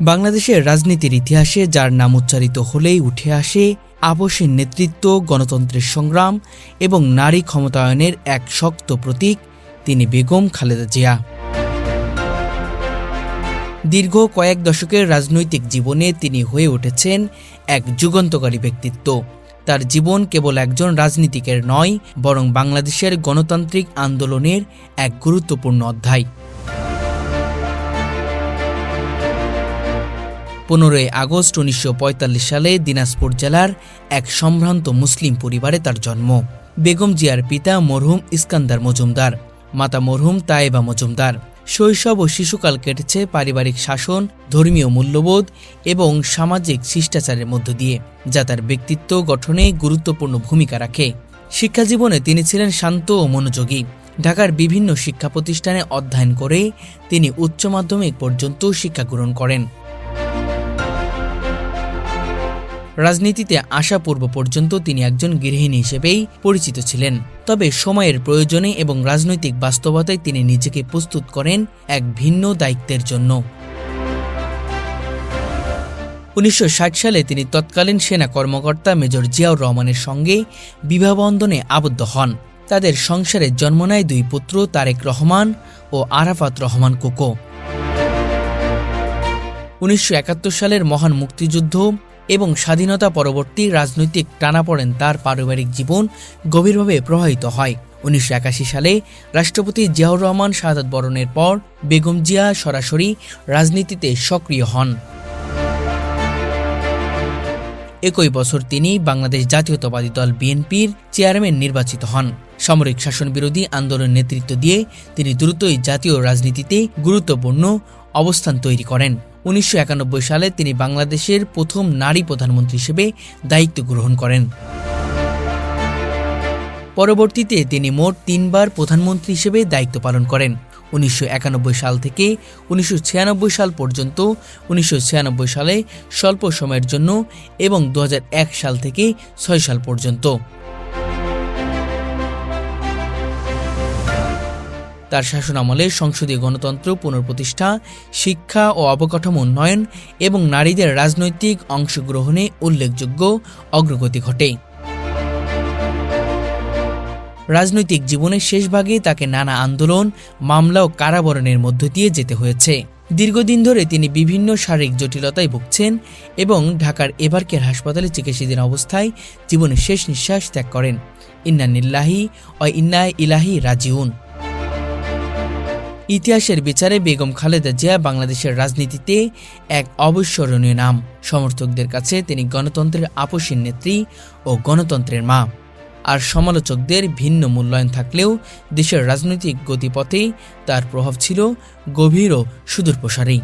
বাংলাদেশের রাজনীতির ইতিহাসে, যার নাম উচ্চারিত হলেই উঠে আসে আপসের নেতৃত্ব, গণতন্ত্রের সংগ্রাম এবং নারী ক্ষমতায়নের এক শক্ত প্রতীক, তিনি বেগম খালেদা জিয়া। দীর্ঘ কয়েক দশকের রাজনৈতিক জীবনে তিনি হয়ে উঠেছেন এক যুগান্তকারী ব্যক্তিত্ব। তার জীবন কেবল একজন রাজনীতিকের নয়, বরং বাংলাদেশের গণতান্ত্রিক আন্দোলনের এক গুরুত্বপূর্ণ অধ্যায়। পনেরোই আগস্ট উনিশশো পঁয়তাল্লিশ সালে দিনাজপুর জেলার এক সম্ভ্রান্ত মুসলিম পরিবারে তার জন্ম। বেগম জিয়ার পিতা মরহুম ইস্কান্দার মজুমদার, মাতা মরহুম তায়েবা মজুমদার। শৈশব ও শিশুকাল কেটেছে পারিবারিক শাসন, ধর্মীয় মূল্যবোধ এবং সামাজিক শিষ্টাচারের মধ্য দিয়ে, যা তার ব্যক্তিত্ব গঠনে গুরুত্বপূর্ণ ভূমিকা রাখে। শিক্ষাজীবনে তিনি ছিলেন শান্ত ও মনোযোগী। ঢাকার বিভিন্ন শিক্ষা প্রতিষ্ঠানে অধ্যয়ন করে তিনি উচ্চ মাধ্যমিক পর্যন্ত শিক্ষা গ্রহণ করেন। রাজনীতিতে আসা পূর্ব পর্যন্ত তিনি একজন গৃহিণী হিসেবেই পরিচিত ছিলেন। তবে সময়ের প্রয়োজনে এবং রাজনৈতিক বাস্তবতায় তিনি নিজেকে প্রস্তুত করেন এক ভিন্ন দায়িত্বের জন্য। উনিশশো ষাট সালে তিনি তৎকালীন সেনা কর্মকর্তা মেজর জিয়াউর রহমানের সঙ্গে বিবাহবন্ধনে আবদ্ধ হন। তাদের সংসারে জন্ম নেয় দুই পুত্র তারেক রহমান ও আরাফাত রহমান কোকো। উনিশশো একাত্তর সালের মহান মুক্তিযুদ্ধ এবং স্বাধীনতা পরবর্তী রাজনৈতিক টানাপড়েন তার পারিবারিক জীবন গভীরভাবে প্রভাবিত হয়। উনিশশো একাশি সালে রাষ্ট্রপতি জিয়াউর রহমান শাহাদ বরণের পর বেগম জিয়া সরাসরি রাজনীতিতে সক্রিয় হন। একই বছর তিনি বাংলাদেশ জাতীয়তাবাদী দল বিএনপির চেয়ারম্যান নির্বাচিত হন। সামরিক শাসন বিরোধী আন্দোলন নেতৃত্ব দিয়ে তিনি দ্রুতই জাতীয় রাজনীতিতে গুরুত্বপূর্ণ অবস্থান তৈরি করেন। উনিশশো একানব্বই সালে তিনি বাংলাদেশের প্রথম নারী প্রধানমন্ত্রী হিসেবে দায়িত্ব গ্রহণ করেন। পরবর্তীতে তিনি মোট তিনবার প্রধানমন্ত্রী হিসেবে দায়িত্ব পালন করেন। উনিশশো একানব্বই সাল থেকে উনিশশো ছিয়ানব্বই সাল পর্যন্ত উনিশশো ছিয়ানব্বই সালে স্বল্প সময়ের জন্য এবং দু হাজার এক সাল থেকে ছয় সাল পর্যন্ত। তার শাসনামলে সংসদীয় গণতন্ত্র পুনঃপ্রতিষ্ঠা, শিক্ষা ও অবকাঠামো উন্নয়ন এবং নারীদের রাজনৈতিক অংশগ্রহণে উল্লেখযোগ্য অগ্রগতি ঘটে। রাজনৈতিক জীবনের শেষ ভাগে তাকে নানা আন্দোলন, মামলা ও কারাবরণের মধ্য দিয়ে যেতে হয়েছে। দীর্ঘদিন ধরে তিনি বিভিন্ন শারীরিক জটিলতায় ভুগছেন এবং ঢাকার এবারকের হাসপাতালে চিকিৎসাধীন অবস্থায় জীবনের শেষ নিঃশ্বাস ত্যাগ করেন। ইন্নানিল্লাহি ও ইন্না ইলাহি রাজিউন। ইতিহাসের বিচারে বেগম খালেদা জিয়া বাংলাদেশের রাজনীতিতে এক অবিস্মরণীয় নাম। সমর্থকদের কাছে তিনি গণতন্ত্রের আপসীন নেত্রী ও গণতন্ত্রের মা। আর সমালোচকদের ভিন্ন মূল্যায়ন থাকলেও দেশের রাজনৈতিক গতিপথে তার প্রভাব ছিল গভীর ও সুদূরপ্রসারী।